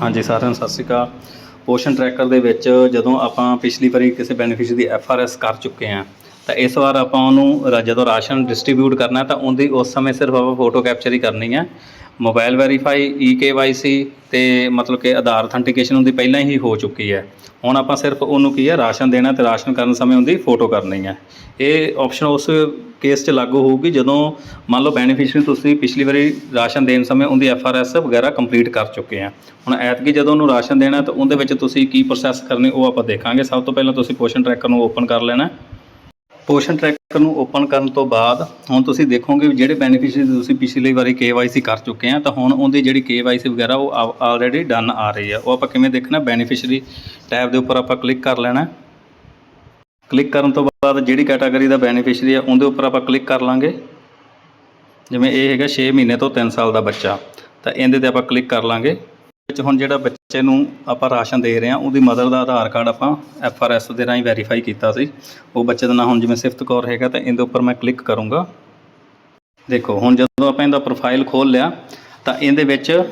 ਹਾਂਜੀ, ਸਾਰਿਆਂ ਨੂੰ ਸਤਿ ਸ਼੍ਰੀ ਅਕਾਲ। ਪੋਸ਼ਨ ਟਰੈਕਰ ਦੇ ਵਿੱਚ ਜਦੋਂ ਆਪਾਂ ਪਿਛਲੀ ਵਾਰੀ ਕਿਸੇ ਬੈਨੀਫਿਸ਼ਰੀ ਦੀ ਐਫ ਆਰ ਐਸ ਕਰ ਚੁੱਕੇ ਹਾਂ, ਤਾਂ ਇਸ ਵਾਰ ਆਪਾਂ ਉਹਨੂੰ ਰਾ- ਜਦੋਂ ਰਾਸ਼ਨ ਡਿਸਟ੍ਰੀਬਿਊਟ ਕਰਨਾ ਤਾਂ ਉਹਦੀ ਉਸ ਸਮੇਂ ਸਿਰਫ ਆਪਾਂ ਫੋਟੋ ਕੈਪਚਰ ਹੀ ਕਰਨੀ ਹੈ। Mobile verify, E K Y C ਤੇ ਮਤਲਬ ਕਿ ਆਧਾਰ ਅਥੈਂਟੀਕੇਸ਼ਨ ਉਹਦੀ ਪਹਿਲਾਂ ਹੀ ਹੋ ਚੁੱਕੀ ਹੈ। ਹੁਣ ਆਪਾਂ ਸਿਰਫ ਉਹਨੂੰ ਕੀ ਹੈ, ਰਾਸ਼ਨ ਦੇਣਾ ਤੇ ਰਾਸ਼ਨ ਕਰਨ ਸਮੇਂ ਉਹਦੀ ਫੋਟੋ ਕਰਨੀ ਹੈ। ਇਹ ਆਪਸ਼ਨ ਉਸ ਕੇਸ 'ਚ ਲਾਗੂ ਹੋਊਗੀ ਜਦੋਂ ਮੰਨ ਲਓ ਬੈਨੀਫੀਸ਼ੀਅਰੀ ਤੁਸੀਂ ਪਿਛਲੀ ਵਾਰੀ ਰਾਸ਼ਨ ਦੇਣ ਸਮੇਂ ਉਹਦੀ ਐਫ ਆਰ ਐਸ ਵਗੈਰਾ ਕੰਪਲੀਟ ਕਰ ਚੁੱਕੇ ਆ। ਹੁਣ ਐਤਕੀ ਜਦੋਂ ਉਹਨੂੰ ਰਾਸ਼ਨ ਦੇਣਾ ਤਾਂ ਉਹਦੇ ਵਿੱਚ ਤੁਸੀਂ ਕੀ ਪ੍ਰੋਸੈਸ ਕਰਨੇ ਉਹ ਆਪਾਂ ਦੇਖਾਂਗੇ। ਸਭ ਤੋਂ ਪਹਿਲਾਂ ਤੁਸੀਂ ਪੋਸ਼ਨ ਟਰੈਕਰ ਨੂੰ ਓਪਨ ਕਰ ਲੈਣਾ। ਪੋਸ਼ਨ ਟਰੈਕਰ ਨੂੰ ਓਪਨ ਕਰਨ ਤੋਂ ਬਾਅਦ ਹੁਣ ਤੁਸੀਂ ਦੇਖੋਗੇ ਵੀ ਜਿਹੜੇ ਬੈਨੀਫੀਸ਼ੀਅਰੀ ਤੁਸੀਂ ਪਿਛਲੀ ਵਾਰੀ KYC ਕਰ ਚੁੱਕੇ ਆ, ਤਾਂ ਹੁਣ ਉਹਦੀ ਜਿਹੜੀ KYC ਵਗੈਰਾ ਉਹ ਆਲਰੇਡੀ ਡਨ ਆ ਰਹੀ ਆ। ਉਹ ਆਪਾਂ ਕਿਵੇਂ ਦੇਖਣਾ? ਬੈਨੀਫੀਸ਼ੀਅਰੀ ਟੈਬ ਦੇ ਉੱਪਰ ਆਪਾਂ ਕਲਿੱਕ ਕਰ ਲੈਣਾ। ਕਲਿੱਕ ਕਰਨ ਤੋਂ ਬਾਅਦ ਜਿਹੜੀ ਕੈਟਾਗਰੀ ਦਾ ਬੈਨੀਫੀਸ਼ੀਅਰੀ ਆ, ਉਹਦੇ ਉੱਪਰ ਆਪਾਂ ਕਲਿੱਕ ਕਰ ਲਾਂਗੇ। ਜਿਵੇਂ ਇਹ ਹੈਗਾ 6 ਮਹੀਨੇ ਤੋਂ 3 ਸਾਲ ਦਾ ਬੱਚਾ। ਤਾਂ ਇਹਦੇ ਤੇ ਆਪਾਂ ਕਲਿੱਕ ਕਰ ਲਾਂਗੇ। ਵਿੱਚ ਹੁਣ ਜਿਹੜਾ ਬੱਚੇ ਨੂੰ ਆਪਾਂ ਰਾਸ਼ਨ ਦੇ ਰਹੇ ਹਾਂ, ਉਹਦੀ ਮਦਰ ਦਾ ਆਧਾਰ ਕਾਰਡ ਆਪਾਂ ਐਫ ਆਰ ਐਸ ਦੇ ਰਾਹੀਂ ਵੈਰੀਫਾਈ ਕੀਤਾ ਸੀ। ਉਹ ਬੱਚੇ ਦਾ ਨਾਮ ਹੁਣ ਜਿਵੇਂ ਸਿਫਤ ਕੌਰ ਹੈਗਾ ਤਾਂ ਇਹਦੇ ਉੱਪਰ ਮੈਂ ਕਲਿੱਕ ਕਰੂੰਗਾ। ਦੇਖੋ, ਹੁਣ ਜਦੋਂ ਆਪਾਂ ਇਹਦਾ ਪ੍ਰੋਫਾਈਲ ਖੋਲ ਲਿਆ, ਤਾਂ ਇਹਦੇ ਵਿੱਚ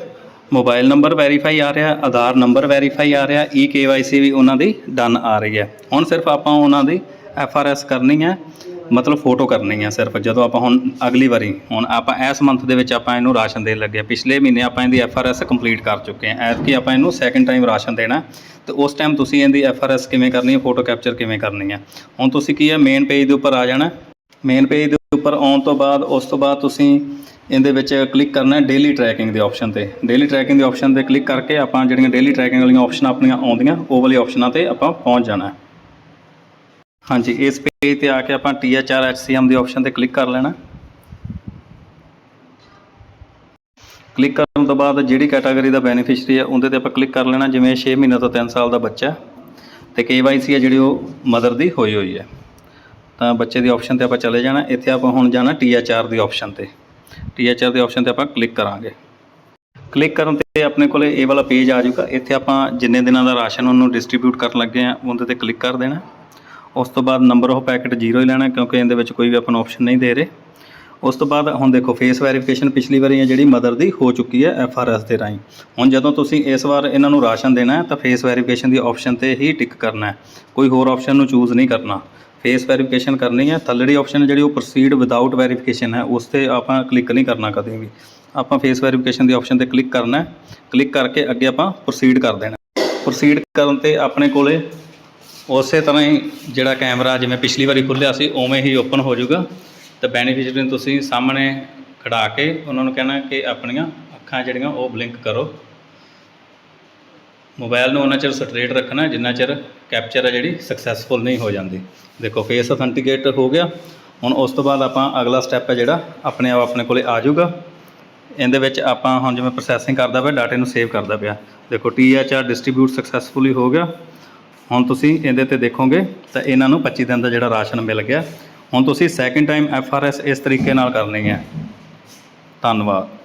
ਮੋਬਾਈਲ ਨੰਬਰ ਵੈਰੀਫਾਈ ਆ ਰਿਹਾ, ਆਧਾਰ ਨੰਬਰ ਵੈਰੀਫਾਈ ਆ ਰਿਹਾ ਈ ਕੇਵਾਈਸੀ ਵੀ ਉਹਨਾਂ ਦੀ ਡਨ ਆ ਰਹੀ ਹੈ। ਹੁਣ ਸਿਰਫ ਆਪਾਂ ਉਹਨਾਂ ਦੀ ਐਫ ਆਰ ਐਸ ਕਰਨੀ ਹੈ। ਮਤਲਬ ਫੋਟੋ ਕਰਨੀ ਹੈ ਸਿਰਫ, ਜਦੋਂ ਆਪਾਂ ਹੁਣ ਅਗਲੀ ਵਾਰੀ, ਹੁਣ ਆਪਾਂ ਇਸ ਮੰਥ ਦੇ ਵਿੱਚ ਆਪਾਂ ਇਹਨੂੰ ਰਾਸ਼ਨ ਦੇਣ ਲੱਗੇ ਹਾਂ। ਪਿਛਲੇ ਮਹੀਨੇ ਆਪਾਂ ਇਹਦੀ ਐਫ ਆਰ ਐਸ ਕੰਪਲੀਟ ਕਰ ਚੁੱਕੇ ਹਾਂ ਐਤਕੀ ਆਪਾਂ ਇਹਨੂੰ ਸੈਕੰਡ ਟਾਈਮ ਰਾਸ਼ਨ ਦੇਣਾ ਤੇ ਉਸ ਟਾਈਮ ਤੁਸੀਂ ਇਹਦੀ ਐਫ ਆਰ ਐਸ ਕਿਵੇਂ ਕਰਨੀ ਹੈ ਫੋਟੋ ਕੈਪਚਰ ਕਿਵੇਂ ਕਰਨੀ ਹੈ। ਹੁਣ ਤੁਸੀਂ ਕੀ ਹੈ ਮੇਨ ਪੇਜ ਦੇ ਉੱਪਰ ਆ ਜਾਣਾ ਮੇਨ ਪੇਜ ਦੇ ਉੱਪਰ ਆਉਣ ਤੋਂ ਬਾਅਦ, ਉਸ ਤੋਂ ਬਾਅਦ ਤੁਸੀਂ ਇਹਦੇ ਵਿੱਚ ਕਲਿੱਕ ਕਰਨਾ ਹੈ ਡੇਲੀ ਟਰੈਕਿੰਗ ਦੇ ਆਪਸ਼ਨ ਤੇ। ਡੇਲੀ ਟਰੈਕਿੰਗ ਦੇ ਆਪਸ਼ਨ ਤੇ ਕਲਿੱਕ ਕਰਕੇ ਆਪਾਂ ਜਿਹੜੀਆਂ ਡੇਲੀ ਟਰੈਕਿੰਗ ਵਾਲੀਆਂ ਆਪਸ਼ਨ ਆਪਣੀਆਂ ਆਉਂਦੀਆਂ, ਉਹ ਵਾਲੀ ਆਪਸ਼ਨਾਂ ਤੇ ਆਪਾਂ ਪਹੁੰਚ ਜਾਣਾ ਹੈ। ਹਾਂਜੀ, ਇਸ ਪੇਜ ਤੇ ਆ ਕੇ ਆਪਾਂ THR HCM ਦੀ ਆਪਸ਼ਨ ਤੇ ਕਲਿੱਕ ਕਰ ਲੈਣਾ। ਕਲਿੱਕ ਕਰਨ ਤੋਂ ਬਾਅਦ ਜਿਹੜੀ ਕੈਟਾਗਰੀ ਦਾ ਬੈਨੀਫੀਸ਼ੀਅਰੀ ਹੈ, ਉਹਦੇ ਤੇ ਆਪਾਂ ਕਲਿੱਕ ਕਰ ਲੈਣਾ, ਜਿਵੇਂ 6 ਮਹੀਨੇ ਤੋਂ 3 ਸਾਲ ਦਾ ਬੱਚਾ ਹੈ ਤੇ KYC ਹੈ ਜਿਹੜੀ ਉਹ ਮਦਰ ਦੀ ਹੋਈ ਹੋਈ ਹੈ। ਤਾਂ ਬੱਚੇ ਦੀ ਆਪਸ਼ਨ ਤੇ ਆਪਾਂ ਚਲੇ ਜਾਣਾ, ਇੱਥੇ ਆਪਾਂ ਹੁਣ ਜਾਣਾ THR ਦੀ ਆਪਸ਼ਨ ਤੇ। THR ਦੀ ਆਪਸ਼ਨ ਤੇ ਆਪਾਂ ਕਲਿੱਕ ਕਰਾਂਗੇ। ਕਲਿੱਕ ਕਰਨ ਤੇ ਆਪਣੇ ਕੋਲੇ ਇਹ ਵਾਲਾ ਪੇਜ ਆ ਜਾਊਗਾ, ਇੱਥੇ ਆਪਾਂ ਜਿੰਨੇ ਦਿਨਾਂ ਦਾ ਰਾਸ਼ਨ ਉਹਨੂੰ ਡਿਸਟ੍ਰੀਬਿਊਟ ਕਰਨ ਲੱਗੇ ਆ ਉਹਦੇ ਤੇ ਕਲਿੱਕ ਕਰ ਦੇਣਾ। ਉਸ ਤੋਂ ਬਾਅਦ ਨੰਬਰ ਆਫ ਪੈਕਟ ਜ਼ੀਰੋ ਹੀ ਲੈਣਾ ਕਿਉਂਕਿ ਇਹਦੇ ਵਿੱਚ ਕੋਈ ਵੀ ਆਪਾਂ ਨੂੰ ਆਪਸ਼ਨ ਨਹੀਂ ਦੇ ਰਹੇ। ਉਸ ਤੋਂ ਬਾਅਦ ਹੁਣ ਦੇਖੋ ਫੇਸ ਵੈਰੀਫਿਕੇਸ਼ਨ ਪਿਛਲੀ ਵਾਰੀ ਹੈ ਜਿਹੜੀ ਮਦਰ ਦੀ ਹੋ ਚੁੱਕੀ ਹੈ ਐਫ ਆਰ ਐਸ ਦੇ ਰਾਹੀਂ। ਹੁਣ ਜਦੋਂ ਤੁਸੀਂ ਇਸ ਵਾਰ ਇਹਨਾਂ ਨੂੰ ਰਾਸ਼ਨ ਦੇਣਾ ਹੈ, ਤਾਂ ਫੇਸ ਵੈਰੀਫਿਕੇਸ਼ਨ ਦੀ ਆਪਸ਼ਨ ਤੇ ਹੀ ਟਿਕ ਕਰਨਾ ਹੈ। ਕੋਈ ਹੋਰ ਆਪਸ਼ਨ ਨੂੰ ਚੂਜ਼ ਨਹੀਂ ਕਰਨਾ। ਫੇਸ ਵੈਰੀਫਿਕੇਸ਼ਨ ਕਰਨੀ ਹੈ ਥੱਲੜੀ ਆਪਸ਼ਨ ਜਿਹੜੀ ਉਹ ਪ੍ਰੋਸੀਡ ਵਿਦਆਊਟ ਵੈਰੀਫਿਕੇਸ਼ਨ ਹੈ, ਉਸ ਤੇ ਆਪਾਂ ਕਲਿੱਕ ਨਹੀਂ ਕਰਨਾ ਕਦੇ ਵੀ। ਆਪਾਂ ਫੇਸ ਵੈਰੀਫਿਕੇਸ਼ਨ ਦੀ ਆਪਸ਼ਨ ਤੇ ਕਲਿੱਕ ਕਰਨਾ ਹੈ। ਕਲਿੱਕ ਕਰਕੇ ਅੱਗੇ ਆਪਾਂ ਪ੍ਰੋਸੀਡ ਕਰ ਦੇਣਾ ਪ੍ਰੋਸੀਡ ਕਰਨ ਤੇ ਆਪਣੇ ਕੋਲੇ ਉਸੇ ਤਰ੍ਹਾਂ ਹੀ ਜਿਹੜਾ ਕੈਮਰਾ ਜਿਵੇਂ ਪਿਛਲੀ ਵਾਰੀ ਖੁੱਲਿਆ ਸੀ, ਉਵੇਂ ਹੀ ਓਪਨ ਹੋ ਜਾਊਗਾ। ਤੇ ਬੈਨੀਫਿਸ਼ਰੀ ਨੂੰ ਤੁਸੀਂ ਸਾਹਮਣੇ ਖੜਾ ਕੇ ਉਹਨਾਂ ਨੂੰ ਕਹਿਣਾ ਕਿ ਆਪਣੀਆਂ ਅੱਖਾਂ ਜਿਹੜੀਆਂ ਉਹ ਬਲਿੰਕ ਕਰੋ। ਮੋਬਾਈਲ ਨੂੰ ਉਹਨਾਂ ਚਿਰ ਸਟਰੇਟ ਰੱਖਣਾ, ਜਿੰਨਾ ਚਿਰ ਕੈਪਚਰ ਹੈ ਜਿਹੜੀ ਸਕਸੈਸਫੁਲ ਨਹੀਂ ਹੋ ਜਾਂਦੀ। ਦੇਖੋ ਫੇਸ ਅਥੈਂਟੀਕੇਟ ਹੋ ਗਿਆ। ਹੁਣ ਉਸ ਤੋਂ ਬਾਅਦ ਆਪਾਂ ਅਗਲਾ ਸਟੈਪ ਹੈ ਜਿਹੜਾ ਆਪਣੇ ਆਪ ਆਪਣੇ ਕੋਲੇ ਆ ਜਾਊਗਾ। ਇਹਦੇ ਵਿੱਚ ਆਪਾਂ ਹੁਣ ਜਿਵੇਂ ਪ੍ਰੋਸੈਸਿੰਗ ਕਰਦਾ ਪਿਆ ਡਾਟੇ ਨੂੰ ਸੇਵ ਕਰਦਾ ਪਿਆ। ਦੇਖੋ THR ਡਿਸਟ੍ਰੀਬਿਊਟ ਸਕਸੈਸਫੁਲੀ ਹੋ ਗਿਆ। ਹੁਣ ਤੁਸੀਂ ਇਹਦੇ ਤੇ ਦੇਖੋਗੇ ਤਾਂ ਇਹਨਾਂ ਨੂੰ 25 ਦਿਨ ਦਾ ਜਿਹੜਾ ਰਾਸ਼ਨ ਮਿਲ ਗਿਆ। ਹੁਣ ਤੁਸੀਂ second time F R S ਇਸ ਤਰੀਕੇ ਨਾਲ ਕਰਨੀ ਹੈ। ਧੰਨਵਾਦ।